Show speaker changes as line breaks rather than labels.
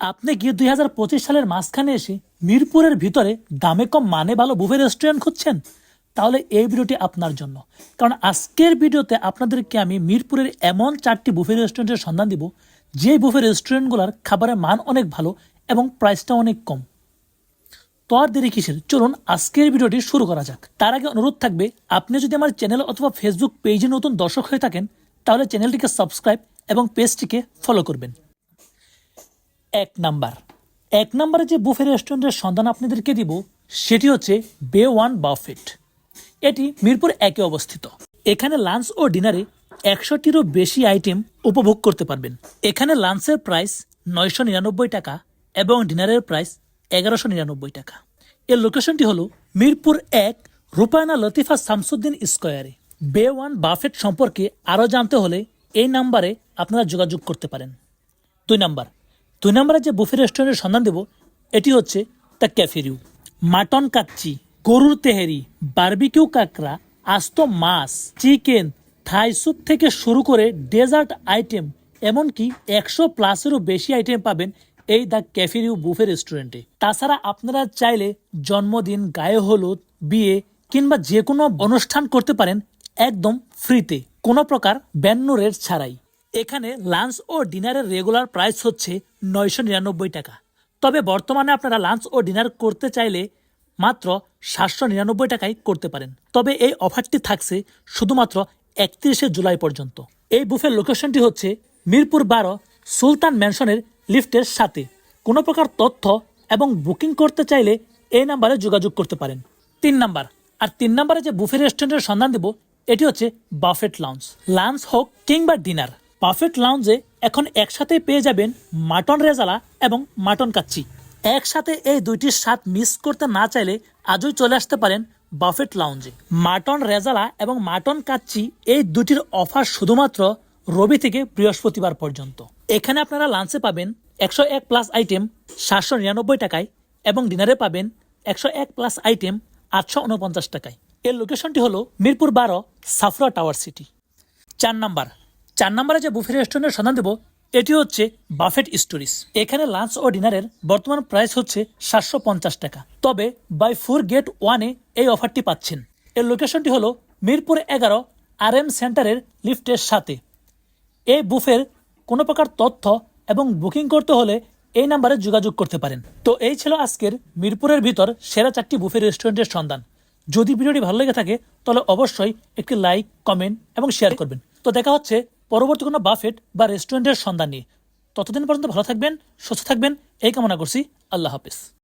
আপনি গিয়ে দুই হাজার পঁচিশ সালের মাঝখানে এসে মিরপুরের ভিতরে দামে কম মানে ভালো বুফে রেস্টুরেন্ট খুঁজছেন, তাহলে এই ভিডিওটি আপনার জন্য। কারণ আজকের ভিডিওতে আপনাদেরকে আমি মিরপুরের এমন চারটি বুফে রেস্টুরেন্টের সন্ধান দিব, যে বুফে রেস্টুরেন্টগুলোর খাবারের মান অনেক ভালো এবং প্রাইসটা অনেক কম। তো আর দেরি কিসের? চলুন আজকের ভিডিওটি শুরু করা যাক। তার আগে অনুরোধ থাকবে, আপনি যদি আমার চ্যানেল অথবা ফেসবুক পেজে নতুন দর্শক হয়ে থাকেন, তাহলে চ্যানেলটিকে সাবস্ক্রাইব এবং পেজটিকে ফলো করবেন। এক নাম্বার। এক নম্বরে যে বুফে রেস্টুরেন্টের সন্ধান আপনাদেরকে দিব, সেটি হচ্ছে বে ওয়ান বাফেট। এটি মিরপুর একে অবস্থিত। এখানে লাঞ্চ ও ডিনারে একশোটিরও বেশি আইটেম উপভোগ করতে পারবেন। এখানে লাঞ্চের প্রাইস নয়শো নিরানব্বই টাকা এবং ডিনারের প্রাইস এগারোশো নিরানব্বই টাকা। এর লোকেশনটি হলো মিরপুর এক রূপায়না লতিফা শামসুদ্দিন স্কোয়ারে। বে ওয়ান বাফেট সম্পর্কে আরও জানতে হলে এই নাম্বারে আপনারা যোগাযোগ করতে পারেন। দুই নাম্বার দুই নম্বরে যে বুফে রেস্টুরেন্টের সন্ধান দেব, এটি হচ্ছে দ্য ক্যাফেরিউ। মাটন কাচ্চি, গরুর তেহেরি, বার্বিকিউ কাঁকড়া, আস্ত মাছ, চিকেন, থাই স্যুপ থেকে শুরু করে ডেজার্ট আইটেম, এমনকি একশো প্লাসেরও বেশি আইটেম পাবেন এই দ্য ক্যাফেরিউ বুফে রেস্টুরেন্টে। তাছাড়া আপনারা চাইলে জন্মদিন, গায়ে হলুদ, বিয়ে কিংবা যে কোনো অনুষ্ঠান করতে পারেন একদম ফ্রিতে, কোনো প্রকার ব্যান্ন রেট ছাড়াই। এখানে লাঞ্চ ও ডিনারের রেগুলার প্রাইস হচ্ছে নয়শো নিরানব্বই টাকা। তবে বর্তমানে আপনারা লাঞ্চ ও ডিনার করতে চাইলে মাত্র সাতশো নিরানব্বই টাকায় করতে পারেন। তবে এই অফারটি থাকছে শুধুমাত্র একত্রিশে জুলাই পর্যন্ত। এই বুফের লোকেশনটি হচ্ছে মিরপুর বারো সুলতান ম্যানশনের লিফটের সাথে। কোনো প্রকার তথ্য এবং বুকিং করতে চাইলে এই নাম্বারে যোগাযোগ করতে পারেন। তিন নাম্বার, আর তিন নাম্বারে যে বুফে রেস্টুরেন্টের সন্ধান দেব, এটি হচ্ছে বাফেট লাউঞ্জ। লাঞ্চ হোক কিংবা ডিনার বাফেট লাউঞ্জে এখন একসাথে পেয়ে যাবেন মাটন রেজালা এবং মাটন কাচ্চি। একসাথে এই দুইটির স্বাদ মিস করতে না চাইলে আজই চলে আসতে পারেন বাফেট লাউঞ্জে। মাটন রেজালা এবং মাটন কাচ্চি এই দুটির অফার শুধুমাত্র রবি থেকে বৃহস্পতিবার পর্যন্ত। এখানে আপনারা লাঞ্চে পাবেন একশো এক প্লাস আইটেম সাতশো নিরানব্বই টাকায় এবং ডিনারে পাবেন একশো এক প্লাস আইটেম আটশো উনপঞ্চাশ টাকায়। এর লোকেশনটি হলো মিরপুর বারো সাফরা টাওয়ার সিটি। চার নাম্বার চার নাম্বারে যে বুফে রেস্টুরেন্টের সন্ধান দেবো, এটি হচ্ছে বাফেট স্টোরিজ এখানে লাঞ্চ ও ডিনারের বর্তমান প্রাইস হচ্ছে সাতশো পঞ্চাশ টাকা। তবে বাই ফোর গেট ওয়ানে এই অফারটি পাচ্ছেন। এর লোকেশনটি হলো মিরপুর এগারো আর এম সেন্টারের লিফটের সাথে। এই বুফের কোনো প্রকার তথ্য এবং বুকিং করতে হলে এই নাম্বারে যোগাযোগ করতে পারেন। তো এই ছিল আজকের মিরপুরের ভিতর সেরা চারটি বুফে রেস্টুরেন্টের সন্ধান। যদি ভিডিওটি ভালো লেগে থাকে, তাহলে অবশ্যই একটি লাইক কমেন্ট এবং শেয়ার করবেন। তো দেখা হচ্ছে পরবর্তী কোনো বাফেট বা রেস্টুরেন্টের সন্ধান নিয়ে। ততদিন পর্যন্ত ভালো থাকবেন, সুস্থ থাকবেন, এই কামনা করছি। আল্লাহ হাফিজ।